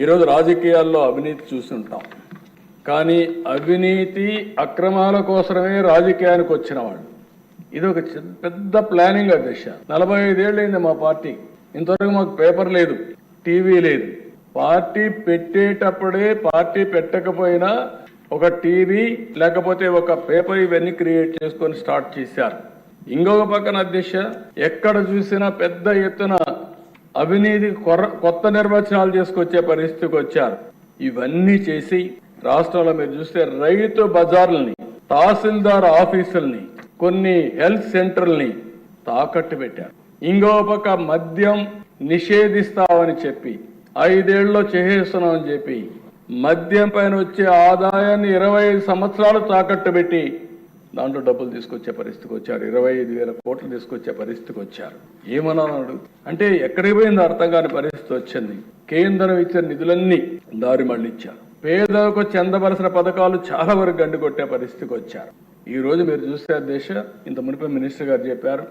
ఈరోజు రాజకీయాల్లో అవినీతి చూస్తుంటాం. కానీ అవినీతి అక్రమాల కోసమే రాజకీయానికి వచ్చిన వాళ్ళు ఇది ఒక పెద్ద ప్లానింగ్ అధ్యక్ష. నలభై ఐదేళ్ళైంది మా పార్టీ. ఇంతవరకు మాకు పేపర్ లేదు టీవీ లేదు. పార్టీ పెట్టేటప్పుడే పార్టీ పెట్టకపోయినా ఒక టీవీ లేకపోతే ఒక పేపర్ ఇవన్నీ క్రియేట్ చేసుకొని స్టార్ట్ చేశారు. ఇంకొక పక్కన అధ్యక్ష ఎక్కడ చూసినా పెద్ద ఎత్తున అవినీతి కొత్త నిర్వచనాలు చేసుకొచ్చే పరిస్థితికి వచ్చారు. ఇవన్నీ చేసి రాష్ట్రంలో మీరు చూస్తే రైతు బజార్లని తహసీల్దార్ ఆఫీసుల్ని కొన్ని హెల్త్ సెంటర్లని తాకట్టు పెట్టారు. ఇంకో పక్క మద్యం నిషేధిస్తామని చెప్పి ఐదేళ్ళలో చేసేస్తున్నామని చెప్పి మద్యం పైన వచ్చే ఆదాయాన్ని ఇరవై ఐదు సంవత్సరాలు తాకట్టు పెట్టి దాంట్లో డబ్బులు తీసుకొచ్చే పరిస్థితికి వచ్చారు. ఇరవై ఐదు వేల కోట్లు తీసుకొచ్చే పరిస్థితికి వచ్చారు. ఏమన్నాడు అంటే ఎక్కడికి పోయిందో అర్థం కాని పరిస్థితి వచ్చింది. కేంద్రం ఇచ్చిన నిధులన్నీ దారి మళ్ళించారు పేదలకు చెందవలసిన పథకాలు చాలా వరకు గండి కొట్టే పరిస్థితికి వచ్చారు. ఈ రోజు మీరు చూస్తే దేశ ఇంత మునిపై మినిస్టర్ గారు చెప్పారు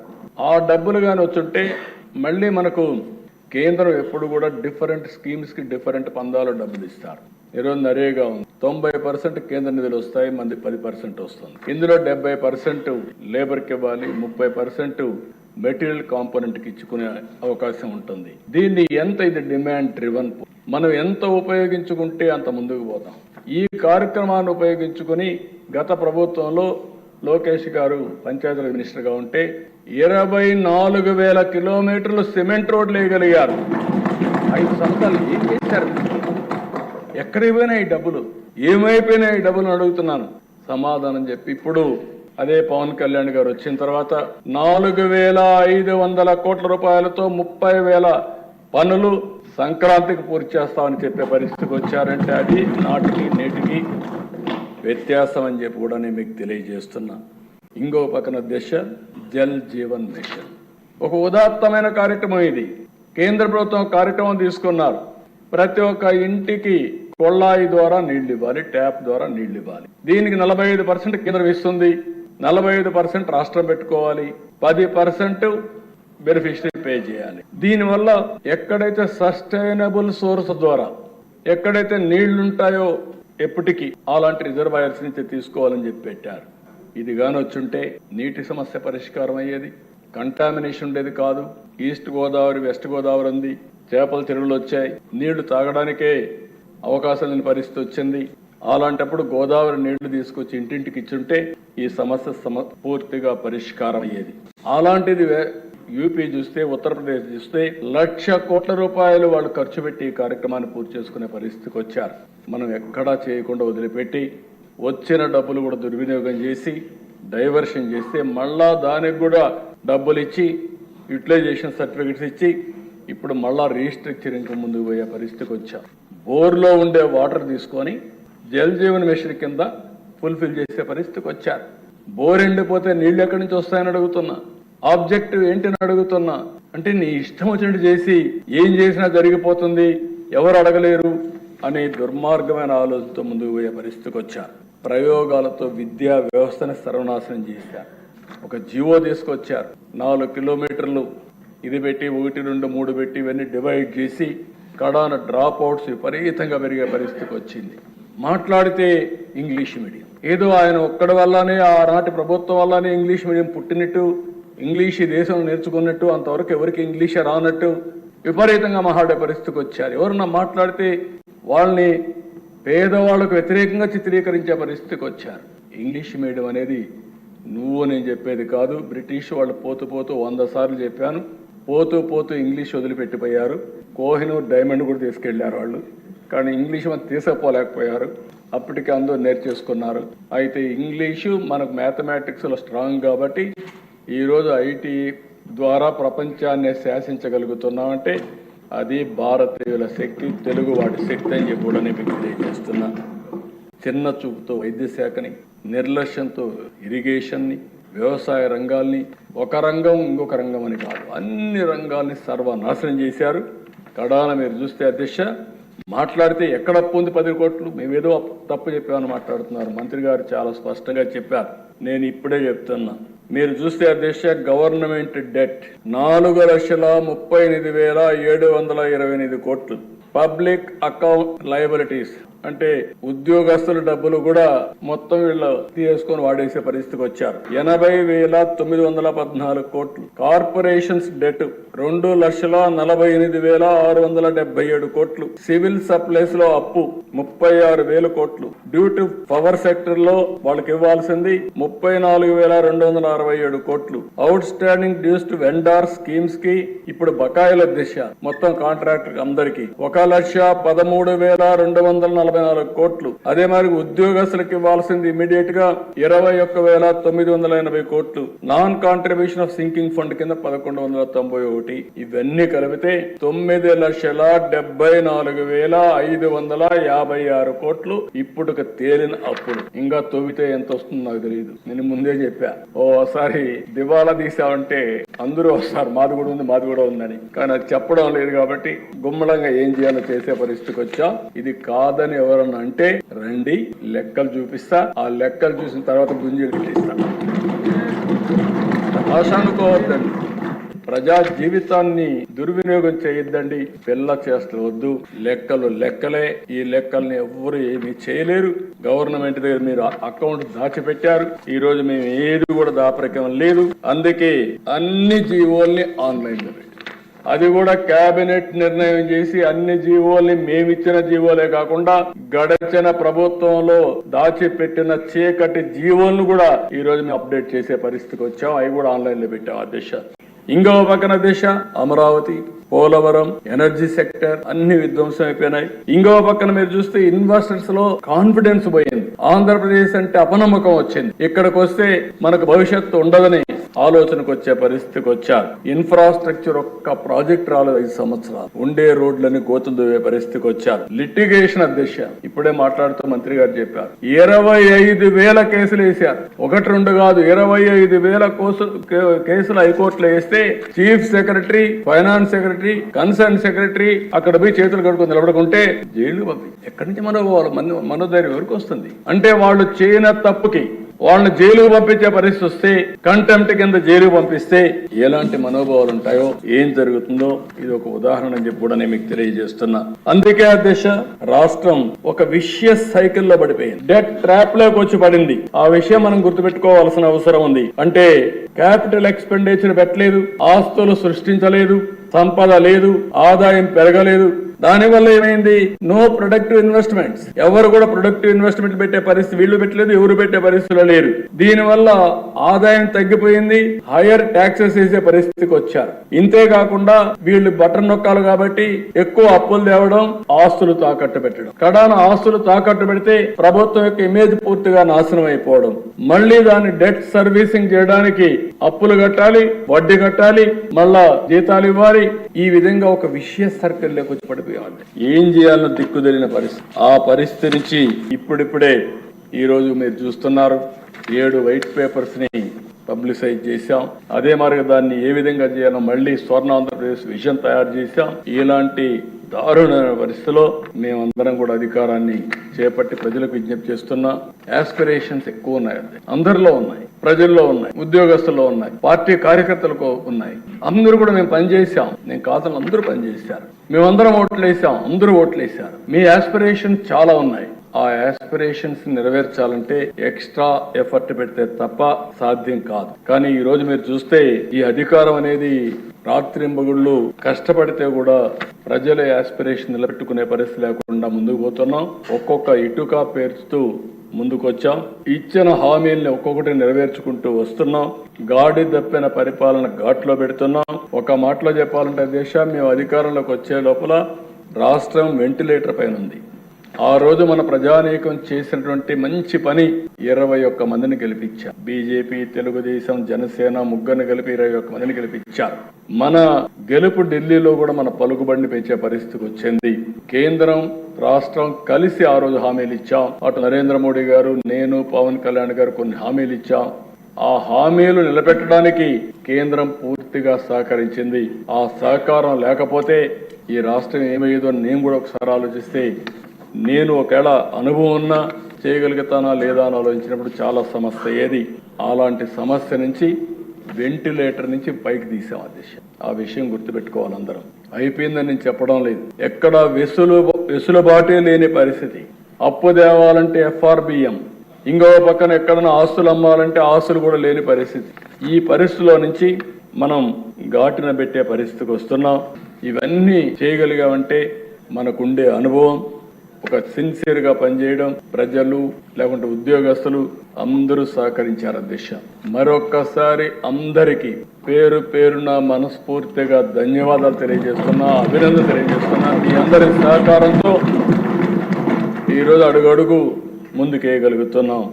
ఆ డబ్బులు కానీ వచ్చుంటే మళ్ళీ మనకు కేంద్రం ఎప్పుడు కూడా డిఫరెంట్ స్కీమ్స్కి డిఫరెంట్ పందాలు డబ్బులు ఇస్తారు. ఈరోజు నరేగా ఉంది. తొంభై పర్సెంట్ కేంద్ర నిధులు వస్తాయి మంది పది పర్సెంట్ వస్తుంది. ఇందులో డెబ్బై పర్సెంట్ లేబర్కి ఇవ్వాలి ముప్పై పర్సెంట్ మెటీరియల్ కాంపోనెంట్కి ఇచ్చుకునే అవకాశం ఉంటుంది. దీన్ని ఎంత ఇది డిమాండ్ డ్రివన్ మనం ఎంత ఉపయోగించుకుంటే అంత ముందుకు పోతాం. ఈ కార్యక్రమాన్ని ఉపయోగించుకుని గత ప్రభుత్వంలో లోకేష్ గారు పంచాయతీరాజ్ మినిస్టర్గా ఉంటే ఇరవై నాలుగు వేల కిలోమీటర్లు సిమెంట్ రోడ్లు వేయగలిగారు. ఐదు సంవత్సరాలు ఏం చేశారు? ఎక్కడికి పోయినాయి ఈ డబ్బులు? ఏమైపోయినాయి ఈ డబ్బులు అడుగుతున్నాను. సమాధానం చెప్పి ఇప్పుడు అదే పవన్ కళ్యాణ్ గారు వచ్చిన తర్వాత నాలుగు వేల ఐదు వందల కోట్ల రూపాయలతో ముప్పై వేల పనులు సంక్రాంతికి పూర్తి చేస్తామని చెప్పే పరిస్థితికి వచ్చారంటే అది నాటికి నేటికి వ్యత్యాసం అని చెప్పి కూడా నేను మీకు తెలియజేస్తున్నా. ఇంకో పక్కన దశ జల్ జీవన్ మిషన్. ఒక ఉదాత్తమైన కార్యక్రమం ఇది. కేంద్ర ప్రభుత్వం కార్యక్రమం తీసుకున్నారు. ప్రతి ఒక్క ఇంటికి కొళ్ళాయి ద్వారా నీళ్ళు ఇవ్వాలి ట్యాప్ ద్వారా నీళ్ళు ఇవ్వాలి దీనికి నలభై ఐదు పర్సెంట్ కేంద్రం ఇస్తుంది. నలభై ఐదు పర్సెంట్ రాష్ట్రం పెట్టుకోవాలి. పది పర్సెంట్ బెనిఫిషరీ పే చేయాలి. దీనివల్ల ఎక్కడైతే సస్టైనబుల్ సోర్స్ ద్వారా ఎక్కడైతే నీళ్ళుంటాయో ఎప్పటికీ అలాంటి రిజర్వాయర్స్ నుంచి తీసుకోవాలని చెప్పి పెట్టారు. ఇది గాని వచ్చుంటే నీటి సమస్య పరిష్కారం అయ్యేది. కంటామినేషన్ ఉండేది కాదు. ఈస్ట్ గోదావరి వెస్ట్ గోదావరి ఉంది. చేపల చెరువులు వచ్చాయి. నీళ్ళు తాగడానికే అవకాశం లేని పరిస్థితి వచ్చింది. అలాంటప్పుడు గోదావరి నీళ్ళు తీసుకొచ్చి ఇంటింటికి ఇచ్చుంటే ఈ సమస్య సమ పూర్తిగా పరిష్కారం అయ్యేది. అలాంటిది యూపీ చూస్తే ఉత్తరప్రదేశ్ చూస్తే లక్ష కోట్ల రూపాయలు వాళ్ళు ఖర్చు పెట్టి ఈ కార్యక్రమాన్ని పూర్తి చేసుకునే పరిస్థితికి వచ్చారు. మనం ఎక్కడా చేయకుండా వదిలిపెట్టి వచ్చిన డబ్బులు కూడా దుర్వినియోగం చేసి డైవర్షన్ చేస్తే మళ్ళా దానికి కూడా డబ్బులు ఇచ్చి యూటిలైజేషన్ సర్టిఫికెట్స్ ఇచ్చి ఇప్పుడు మళ్ళా ఇంకా ముందుకు పోయే పరిస్థితికి వచ్చారు బోర్లో ఉండే వాటర్ తీసుకొని జల్ జీవన్ మిషన్ కింద ఫుల్ఫిల్ చేసే పరిస్థితికి వచ్చారు. బోర్ ఎండిపోతే నీళ్ళు ఎక్కడి నుంచి వస్తాయని అడుగుతున్నా. ఆబ్జెక్టివ్ ఏంటని అడుగుతున్నా. అంటే నీ ఇష్టం వచ్చినట్టు చేసి ఏం చేసినా జరిగిపోతుంది ఎవరు అడగలేరు అనే దుర్మార్గమైన ఆలోచనతో ముందుకు పోయే పరిస్థితికి వచ్చారు. ప్రయోగాలతో విద్యా వ్యవస్థను సర్వనాశనం చేశారు. ఒక జీవో తీసుకొచ్చారు. నాలుగు కిలోమీటర్లు. ఇది పెట్టి ఒకటి రెండు మూడు పెట్టి ఇవన్నీ డివైడ్ చేసి కడాన డ్రాప్ అవుట్స్ విపరీతంగా పెరిగే పరిస్థితికి వచ్చింది. మాట్లాడితే ఇంగ్లీష్ మీడియం ఏదో ఆయన ఒక్కడి వల్లనే ఆనాటి ప్రభుత్వం వల్లనే ఇంగ్లీష్ మీడియం పుట్టినట్టు ఇంగ్లీష్ ఈ నేర్చుకున్నట్టు అంతవరకు ఎవరికి ఇంగ్లీష్ రానట్టు విపరీతంగా మాట్లాడే పరిస్థితికి వచ్చారు. ఎవరన్నా మాట్లాడితే వాళ్ళని పేదవాళ్ళకు వ్యతిరేకంగా చిత్రీకరించే పరిస్థితికి వచ్చారు. ఇంగ్లీష్ మీడియం అనేది నువ్వు నేను చెప్పేది కాదు బ్రిటిష్ వాళ్ళు పోతూ పోతూ వంద సార్లు చెప్పాను. పోతూ పోతూ ఇంగ్లీష్ వదిలిపెట్టిపోయారు. కోహినూర్ డైమండ్ కూడా తీసుకెళ్ళారు వాళ్ళు. కానీ ఇంగ్లీష్ మనం తీసుకుపోలేకపోయారు అప్పటికి అందరూ నేర్చేసుకున్నారు. అయితే ఇంగ్లీషు మనకు మ్యాథమెటిక్స్లో స్ట్రాంగ్ కాబట్టి ఈరోజు ఐటీ ద్వారా ప్రపంచాన్ని శాసించగలుగుతున్నామంటే అది భారతీయుల శక్తి తెలుగు వాటి శక్తి అని చెప్పి కూడా నేను మీకు తెలియజేస్తున్నా. చిన్న చూపుతో వైద్య శాఖని నిర్లక్ష్యంతో ఇరిగేషన్ని వ్యవసాయ రంగాల్ని ఒక రంగం ఇంకొక రంగం అని కాదు. అన్ని రంగాల్ని సర్వనాశనం చేశారు. కడాన మీరు చూస్తే అధ్యక్ష మాట్లాడితే ఎక్కడ అప్పు ఉంది పది కోట్లు? మేమేదో తప్పు చెప్పామని మాట్లాడుతున్నారు. మంత్రి గారు చాలా స్పష్టంగా చెప్పారు. నేను ఇప్పుడే చెప్తున్నా. మీరు చూస్తే అధ్యక్ష గవర్నమెంట్ డెట్ నాలుగు లక్షల ముప్పై ఎనిమిది వేల ఏడు వందల ఇరవై ఎనిమిది కోట్లు. పబ్లిక్ అకౌంట్ లయబిలిటీస్ అంటే ఉద్యోగస్తుల డబ్బులు కూడా మొత్తం వీళ్ళు తీసుకొని వాడేసే పరిస్థితికి వచ్చారు. ఎనభై వేల తొమ్మిది వందల పద్నాలుగు కోట్లు. కార్పొరేషన్స్ డెట్ రెండు లక్షల నలభై ఎనిమిది వేల ఆరు వందల డెబ్బై ఏడు కోట్లు. సివిల్ సప్లైస్లో అప్పు ముప్పై ఆరు వేల కోట్లు. డ్యూ టు పవర్ సెక్టర్లో వాళ్ళకి ఇవ్వాల్సింది ముప్పై నాలుగు వేల రెండు వందల అరవై ఏడు కోట్లు. Outstanding dues to vendor స్కీమ్స్కి ఇప్పుడు బకాయిల దిశ మొత్తం కాంట్రాక్టర్ అందరికి. ఒక లక్ష పదమూడు వేల రెండు వందల నలభై నాలుగు కోట్లు. అదే మరి ఉద్యోగస్తులకు ఇవ్వాల్సింది ఇమీడియట్గా ఇరవై ఒక్క వేల తొమ్మిది వందల ఎనభై కోట్లు. Non contribution of sinking fund కింద పదకొండు వందల తొంభై ఒకటి. ఇవన్నీ కలిపితే తొమ్మిది లక్షల డెబ్బై నాలుగు వేల ఐదు వందల యాభై ఆరు కోట్లు ఇప్పుడు తేలిన అప్పుడు ఇంకా తొవ్వితే ఎంత వస్తుందో నాకు తెలియదు నేను ముందే చెప్పా. ఓసారి దివాలా తీసావంటే అందరూ వస్తారు. మాది కూడా ఉంది మాది కూడా ఉందని. కానీ అది చెప్పడం లేదు కాబట్టి గుమ్మడంగా ఏం చేయాలో చేసే పరిస్థితికి వచ్చా. ఇది కాదని ఎవరన్నా అంటే రండి లెక్కలు చూపిస్తా ఆ లెక్కలు చూసిన తర్వాత గుంజీలు పెట్టిస్తా భాష అనుకోవద్దండి. ప్రజా జీవితాన్ని దుర్వినియోగం చేయొద్దండి పిల్ల చేస్తలు వద్దు లెక్కలు లెక్కలే ఈ లెక్కల్ని ఎవ్వరు ఏమీ చేయలేరు. గవర్నమెంట్ దగ్గర మీరు అకౌంట్ దాచిపెట్టారు ఈ రోజు మేము ఏది కూడా దాపరికం లేదు. అందుకే అన్ని జీవోల్ని ఆన్లైన్ అది కూడా కేబినెట్ నిర్ణయం చేసి అన్ని జీవోల్ని మేమిచ్చిన జీవోలే కాకుండా గడచిన ప్రభుత్వంలో దాచిపెట్టిన చీకటి జీవోలను కూడా ఈ రోజు మేము అప్డేట్ చేసే పరిస్థితికి వచ్చాం. అవి కూడా ఆన్లైన్లో పెట్టాం ఆ దిశ. ఇంకో పక్కన దిశ అమరావతి పోలవరం ఎనర్జీ సెక్టర్ అన్ని విధ్వంసం అయిపోయినాయి. ఇంకో పక్కన మీరు చూస్తే ఇన్వెస్టర్స్లో కాన్ఫిడెన్స్ పోయింది. ఆంధ్రప్రదేశ్ అంటే అపనమ్మకం వచ్చింది. ఇక్కడికి వస్తే మనకు భవిష్యత్తు ఉండదని ఆలోచనకు వచ్చే పరిస్థితికి వచ్చారు ఇన్ఫ్రాస్ట్రక్చర్ ఒక్క ప్రాజెక్ట్ రాలేదు ఐదు సంవత్సరాలు. ఉండే రోడ్లని గోతులు దువ్వే పరిస్థితికి వచ్చారు లిటిగేషన్ అధ్యక్ష ఇప్పుడే మాట్లాడుతూ మంత్రి గారు చెప్పారు. ఇరవై ఐదు వేల కేసులు వేశారు. ఒకటి రెండు కాదు ఇరవై ఐదు వేల కేసులు హైకోర్టులో వేస్తే chief secretary finance secretary concern secretary అక్కడ పోయి చేతులు కడుకుని నిలబడుకుంటే జైలు పంపి. ఎక్కడి నుంచి మనోభావాలు మన మనోధైర్యం ఎవరికి వస్తుంది? అంటే వాళ్ళు చేయన తప్పుకి వాళ్ళని జైలుకు పంపించే పరిస్థితి వస్తే కంటెంప్ట్ కింద జైలుకు పంపిస్తే ఎలాంటి మనోభావాలు ఉంటాయో ఏం జరుగుతుందో ఇది ఒక ఉదాహరణ అని చెప్పి కూడా నేను మీకు తెలియజేస్తున్నా. అందుకే అధ్యక్ష రాష్ట్రం ఒక విషయ సైకిల్లో పడిపోయింది. డెట్ ట్రాప్లోకి వచ్చి పడింది. ఆ విషయం మనం గుర్తుపెట్టుకోవాల్సిన అవసరం ఉంది. అంటే క్యాపిటల్ ఎక్స్పెండిచర్ పెట్టలేదు ఆస్తులు సృష్టించలేదు సంపద లేదు ఆదాయం పెరగలేదు. దానివల్ల ఏమైంది? నో ప్రొడక్టివ్ ఇన్వెస్ట్మెంట్స్ ఎవరు కూడా ప్రొడక్టివ్ ఇన్వెస్ట్మెంట్ పెట్టే పరిస్థితి వీళ్ళు పెట్టలేదు ఎవరు పెట్టే పరిస్థితిలో లేరు. దీనివల్ల ఆదాయం తగ్గిపోయింది హైయర్ ట్యాక్సెస్ వేసే పరిస్థితికి వచ్చారు. ఇంతే కాకుండా వీళ్ళు బటన్ నొక్కాలి కాబట్టి ఎక్కువ అప్పులు తేవడం ఆస్తులు తాకట్టు పెట్టడం. కడాన ఆస్తులు తాకట్టు పెడితే ప్రభుత్వం యొక్క ఇమేజ్ పూర్తిగా నాశనం అయిపోవడం. మళ్ళీ దాన్ని డెట్ సర్వీసింగ్ చేయడానికి అప్పులు కట్టాలి వడ్డీ కట్టాలి మళ్ళా జీతాలు ఇవ్వాలి. ఈ విధంగా ఒక విషయ సర్కిల్ లేకొచ్చి వచ్చి ఏం చేయాలన్న దిక్కు తెలియని పరిస్థితి. ఆ పరిస్థితి నుంచి ఇప్పుడిప్పుడే ఈ రోజు మీరు చూస్తున్నారు ఏడు వైట్ పేపర్స్ని పబ్లిసైజ్ చేశాం. అదే మార్గ దాన్ని ఏ విధంగా చేయాలో మళ్ళీ స్వర్ణ ఆంధ్రప్రదేశ్ విజన్ తయారు చేశాం. ఇలాంటి దారుణమైన పరిస్థితిలో మేమందరం కూడా అధికారాన్ని చేపట్టి ప్రజలకు విజ్ఞప్తి చేస్తున్నా ఆస్పిరేషన్స్ ఎక్కువ ఉన్నాయి అందరిలో ఉన్నాయి. ప్రజల్లో ఉన్నాయి ఉద్యోగస్తుల్లో ఉన్నాయి పార్టీ కార్యకర్తలకు ఉన్నాయి. అందరూ కూడా మేము పనిచేసాం నేను కాదని అందరూ పనిచేశారు. మేమందరం ఓట్లు వేసాం అందరూ ఓట్లు వేసారు మీ ఆస్పిరేషన్ చాలా ఉన్నాయి. ఆ ఆస్పిరేషన్స్ నెరవేర్చాలంటే ఎక్స్ట్రా ఎఫర్ట్ పెడితే తప్ప సాధ్యం కాదు. కానీ ఈ రోజు మీరు చూస్తే ఈ అధికారం అనేది రాత్రింబగుళ్ళు కష్టపడితే కూడా ప్రజల ఆస్పిరేషన్ నిలబెట్టుకునే పరిస్థితి లేకుండా ముందుకు పోతున్నాం. ఒక్కొక్క ఇటుక పేర్చుతూ ముందుకొచ్చాం. ఇచ్చిన హామీల్ని ఒక్కొక్కటి నెరవేర్చుకుంటూ వస్తున్నాం. గాడి దప్పిన పరిపాలన ఘాట్లో పెడుతున్నాం. ఒక మాటలో చెప్పాలంటే దేశం మేము అధికారంలోకి వచ్చే లోపల రాష్ట్రం వెంటిలేటర్ పైన ఉంది ఆ రోజు మన ప్రజానీకం చేసినటువంటి మంచి పని ఇరవై ఒక్క మందిని గెలిపించారు బీజేపీ తెలుగుదేశం జనసేన ముగ్గురిని కలిపి ఇరవై ఒక్క మందిని గెలిపించారు మన గెలుపు ఢిల్లీలో కూడా మన పలుకుబడిని పెంచే పరిస్థితికి వచ్చింది. కేంద్రం రాష్ట్రం కలిసి ఆ రోజు హామీలు ఇచ్చాం. అటు నరేంద్ర మోడీ గారు నేను పవన్ కళ్యాణ్ గారు కొన్ని హామీలు ఇచ్చాం. ఆ హామీలు నిలబెట్టడానికి కేంద్రం పూర్తిగా సహకరించింది. ఆ సహకారం లేకపోతే ఈ రాష్ట్రం ఏమయ్యేదో అని నేను కూడా ఒకసారి ఆలోచిస్తే నేను ఒకవేళ అనుభవం ఉన్నా చేయగలుగుతానా లేదా అని ఆలోచించినప్పుడు చాలా సమస్య. ఏది? అలాంటి సమస్య నుంచి వెంటిలేటర్ నుంచి పైకి తీసాం ఆ దిశ ఆ విషయం గుర్తుపెట్టుకోవాలి అందరం. అయిపోయిందని నేను చెప్పడం లేదు. ఎక్కడ వెసులు వెసులుబాటే లేని పరిస్థితి. అప్పు తేవాలంటే ఎఫ్ఆర్బిఎం. ఇంకో పక్కన ఎక్కడైనా ఆస్తులు అమ్మాలంటే ఆస్తులు కూడా లేని పరిస్థితి. ఈ పరిస్థితిలో నుంచి మనం ఘాటున పెట్టే పరిస్థితికి వస్తున్నాం. ఇవన్నీ చేయగలిగామంటే మనకుండే అనుభవం ఒక సిన్సియర్గా పనిచేయడం ప్రజలు లేకుంటే ఉద్యోగస్తులు అందరూ సహకరించారు అధ్యక్ష మరొక్కసారి అందరికీ పేరు పేరున మనస్ఫూర్తిగా ధన్యవాదాలు తెలియజేస్తున్నా అభినందన తెలియజేస్తున్నా. మీ అందరి సహకారంతో ఈరోజు అడుగడుగు ముందుకేయగలుగుతున్నాం.